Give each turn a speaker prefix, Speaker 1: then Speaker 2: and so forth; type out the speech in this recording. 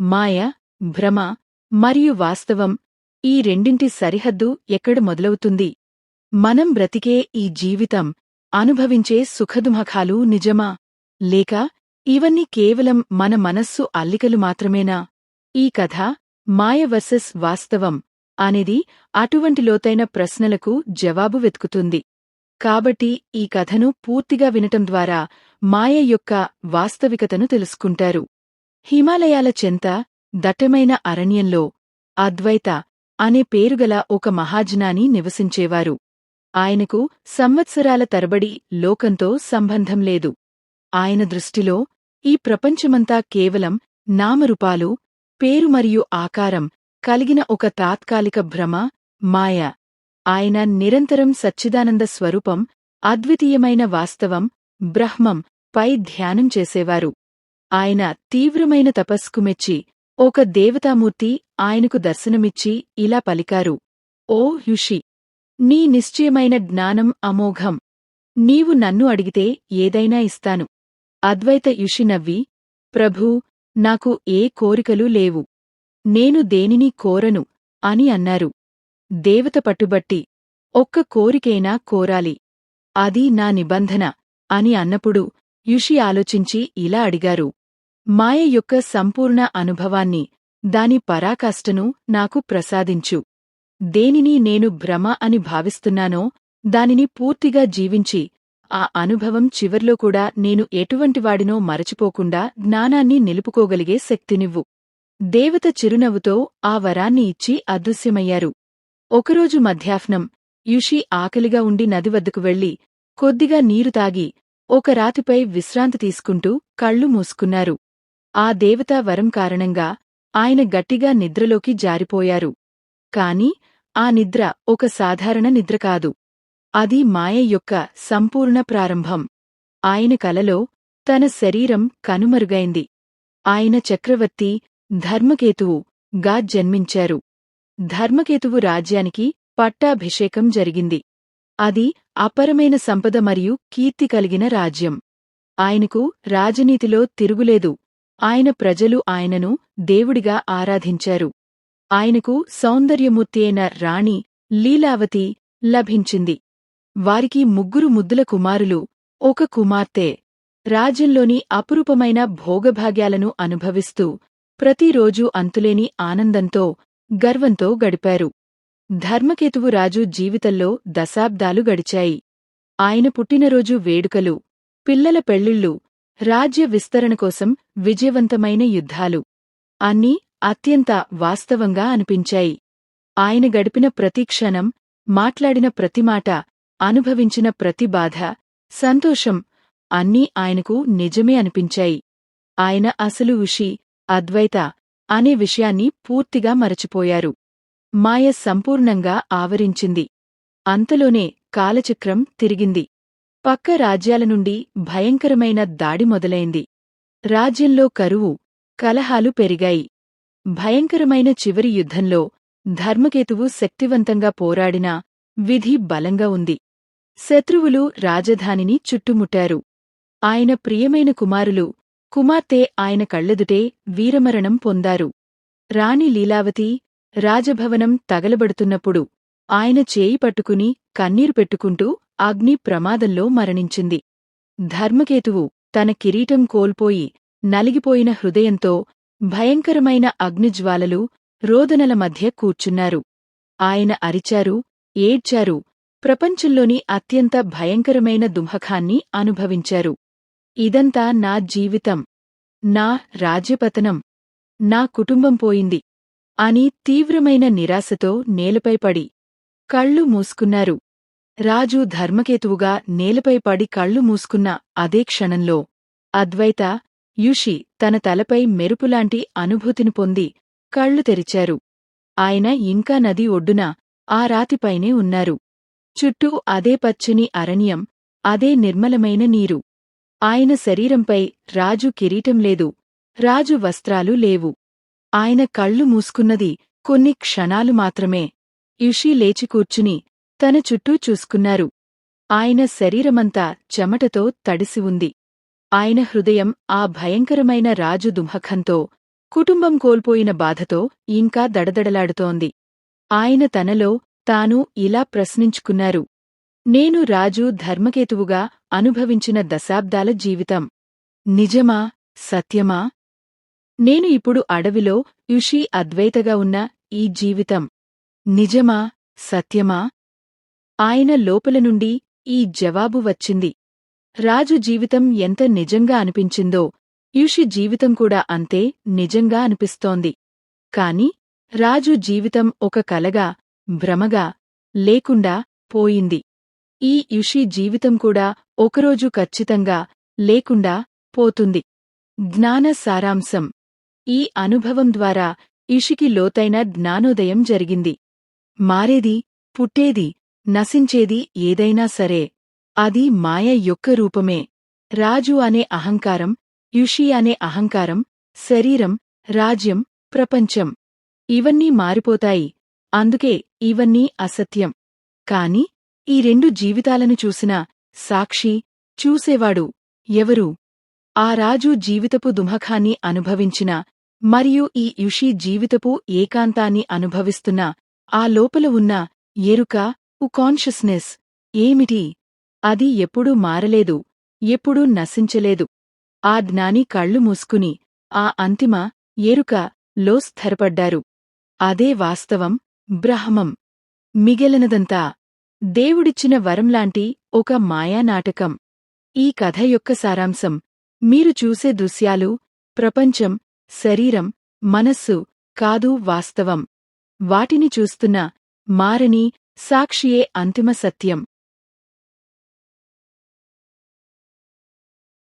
Speaker 1: మాయ భ్రమ మరియు వాస్తవం ఈ రెండింటి సరిహద్దు ఎక్కడ మొదలవుతుంది? మనం బ్రతికే ఈ జీవితం అనుభవించే సుఖదుమఖాలు నిజమా? లేక ఇవన్నీ కేవలం మన మనస్సు అల్లికలు మాత్రమేనా? ఈ కథ మాయ వర్సెస్ వాస్తవం అనేది అటువంటి లోతైన ప్రశ్నలకు జవాబు వెతుకుతుంది. కాబట్టి ఈ కథను పూర్తిగా వినటం ద్వారా మాయ యొక్క వాస్తవికతను తెలుసుకుంటారు. హిమాలయాల చెంత దట్టమైన అరణ్యంలో అద్వైత అనే పేరుగల ఒక మహాజ్ఞాని నివసించేవారు. ఆయనకు సంవత్సరాల తరబడి లోకంతో సంబంధం లేదు. ఆయన దృష్టిలో ఈ ప్రపంచమంతా కేవలం నామరూపాలు పేరు మరియు ఆకారం కలిగిన ఒక తాత్కాలిక భ్రమ మాయ. ఆయన నిరంతరం సచ్చిదానంద స్వరూపం అద్వితీయమైన వాస్తవం బ్రహ్మం పై ధ్యానం చేసేవారు. ఆయన తీవ్రమైన తపస్కు మెచ్చి ఒక దేవతామూర్తి ఆయనకు దర్శనమిచ్చి ఇలా పలికారు. ఓ యుషి నీ నిశ్చయమైన జ్ఞానం అమోఘం. నీవు నన్ను అడిగితే ఏదైనా ఇస్తాను. అద్వైత యుషి నవ్వి ప్రభూ నాకు ఏ కోరికలు లేవు. నేను దేనిని కోరను? అని అన్నారు. దేవత పట్టుబట్టి ఒక్క కోరికైనా కోరాలి. అది నా నిబంధన అని అన్నప్పుడు యుషి ఆలోచించి ఇలా అడిగారు. మాయ యొక్క సంపూర్ణ అనుభవాన్ని దాని పరాకాష్ఠను నాకు ప్రసాదించు. దేనిని నేను భ్రమ అని భావిస్తున్నానో దానిని పూర్తిగా జీవించి ఆ అనుభవం చివర్లో కూడా నేను ఎటువంటివాడినో మరచిపోకుండా జ్ఞానాన్ని నిలుపుకోగలిగే శక్తినివ్వు. దేవత చిరునవ్వుతో ఆ వరాన్ని ఇచ్చి అదృశ్యమయ్యారు. ఒకరోజు మధ్యాహ్నం యుషి ఆకలిగా ఉండి నది వద్దకు వెళ్ళి కొద్దిగా నీరు తాగి ఒక రాతిపై విశ్రాంతి తీసుకుంటూ కళ్ళు మూసుకున్నారు. ఆ దేవతా వరం కారణంగా ఆయన గట్టిగా నిద్రలోకి జారిపోయారు. కాని ఆ నిద్ర ఒక సాధారణ నిద్ర కాదు. అది మాయ యొక్క సంపూర్ణ ప్రారంభం. ఆయన కలలో తన శరీరం కనుమరుగైంది. ఆయన చక్రవర్తి ధర్మకేతువు గా జన్మించారు. ధర్మకేతువు రాజ్యానికి పట్టాభిషేకం జరిగింది. అది అపరమైన సంపద మరియు కీర్తి కలిగిన రాజ్యం. ఆయనకు రాజనీతిలో తిరుగులేదు. ఆయన ప్రజలు ఆయనను దేవుడిగా ఆరాధించారు. ఆయనకు సౌందర్యమూర్తి అయిన రాణి లీలావతి లభించింది. వారికి ముగ్గురు ముద్దుల కుమారులు ఒక కుమార్తె. రాజ్యంలోని అపురూపమైన భోగభాగ్యాలను అనుభవిస్తూ ప్రతిరోజూ అంతులేని ఆనందంతో గర్వంతో గడిపారు. ధర్మకేతువు రాజు జీవితంలో దశాబ్దాలు గడిచాయి. ఆయన పుట్టినరోజు వేడుకలు పిల్లల పెళ్ళిళ్ళు రాజ్య విస్తరణ కోసం విజయవంతమైన యుద్ధాలు. అన్నీ అత్యంత వాస్తవంగా అనిపించాయి. ఆయన గడిపిన ప్రతి క్షణం మాట్లాడిన ప్రతి మాట అనుభవించిన ప్రతి బాధ సంతోషం అన్నీ ఆయనకు నిజమే అనిపించాయి. ఆయన అసలు ఉషి అద్వైత అనే విషయాన్ని పూర్తిగా మరచిపోయారు. మాయ సంపూర్ణంగా ఆవరించింది. అంతలోనే కాలచక్రం తిరిగింది. పక్క రాజ్యాల నుండి భయంకరమైన దాడి మొదలైంది. రాజ్యంలో కరువు కలహాలు పెరిగాయి. భయంకరమైన చివరి యుద్ధంలో ధర్మకేతువు శక్తివంతంగా పోరాడినా విధి బలంగా ఉంది. శత్రువులు రాజధానిని చుట్టుముట్టారు. ఆయన ప్రియమైన కుమారులు కుమార్తె ఆయన కళ్ళెదుటే వీరమరణం పొందారు. రాణి లీలావతి రాజభవనం తగలబడుతున్నప్పుడు ఆయన చేయి పట్టుకుని కన్నీరు పెట్టుకుంటూ అగ్ని ప్రమాదంలో మరణించింది. ధర్మకేతువు తన కిరీటం కోల్పోయి నలిగిపోయిన హృదయంతో భయంకరమైన అగ్నిజ్వాలలు రోదనల మధ్య కూర్చున్నారు. ఆయన అరిచారు ఏడ్చారు ప్రపంచంలోని అత్యంత భయంకరమైన దుంహఖాన్ని అనుభవించారు. ఇదంతా నా జీవితం నా రాజ్యపతనం నా కుటుంబం పోయింది అని తీవ్రమైన నిరాశతో నేలపై పడి కళ్ళు మూసుకున్నారు. రాజు ధర్మకేతువుగా నేలపై పడి కళ్ళు మూసుకున్న అదే క్షణంలో అద్వైత యుషి తన తలపై మెరుపులాంటి అనుభూతిని పొంది కళ్ళు తెరిచారు. ఆయన ఇంకా నది ఒడ్డున ఆ రాతిపైనే ఉన్నారు. చుట్టూ అదే పచ్చని అరణ్యం అదే నిర్మలమైన నీరు. ఆయన శరీరంపై రాజు కిరీటం లేదు రాజు వస్త్రాలు లేవు. ఆయన కళ్ళు మూసుకున్నది కొన్ని క్షణాలు మాత్రమే. యుషి లేచి కూర్చుని తన చుట్టూ చూసుకున్నారు. ఆయన శరీరమంతా చెమటతో తడిసి ఉంది. ఆయన హృదయం ఆ భయంకరమైన రాజు దుంహకంతో కుటుంబం కోల్పోయిన బాధతో ఇంకా దడదడలాడుతోంది. ఆయన తనలో తాను ఇలా ప్రశ్నించుకున్నారు. నేను రాజు ధర్మకేతువుగా అనుభవించిన దశాబ్దాల జీవితం. నిజమా? సత్యమా? నేను ఇప్పుడు అడవిలో యుషి అద్వైతగా ఉన్న ఈ జీవితం. నిజమా? సత్యమా? ఆయన లోపల నుండి ఈ జవాబు వచ్చింది. రాజు జీవితం ఎంత నిజంగా అనిపించిందో యుషి జీవితం కూడా అంతే నిజంగా అనిపిస్తోంది. కాని రాజు జీవితం ఒక కలగా భ్రమగా లేకుండా పోయింది. ఈ యుషి జీవితం కూడా ఒకరోజు ఖచ్చితంగా లేకుండా పోతుంది. జ్ఞాన సారాంశం. ఈ అనుభవం ద్వారా ఇషికి లోతైన జ్ఞానోదయం జరిగింది. మారేది పుట్టేది నశించేది ఏదైనా సరే. అది మాయ యొక్క రూపమే. రాజు అనే అహంకారం యుషి అనే అహంకారం శరీరం రాజ్యం ప్రపంచం. ఇవన్నీ మారిపోతాయి. అందుకే ఇవన్నీ అసత్యం. కాని ఈ రెండు జీవితాలను చూసిన సాక్షి చూసేవాడు ఎవరు? ఆ రాజు జీవితపు దుమఖాన్ని అనుభవించిన మరియు ఈ యుషి జీవితపు ఏకాంతాన్ని అనుభవిస్తున్న ఆ లోపల ఉన్న ఎరుక కాన్షియస్నెస్. ఏమిటి? అది ఎప్పుడూ మారలేదు ఎప్పుడూ నశించలేదు. ఆ జ్ఞాని కళ్ళు మూసుకుని ఆ అంతిమ ఎరుక లో స్థిరపడ్డారు. అదే వాస్తవం బ్రహ్మం. మిగిలినదంతా దేవుడిచ్చిన వరంలాంటి ఒక మాయానాటకం ఈ కథ యొక్క సారాంశం మీరు చూసే దృశ్యాలు ప్రపంచం శరీరం మనస్సు కాదు వాస్తవం. వాటిని చూస్తున్న మారని సాక్షియే అంతిమ సత్యం.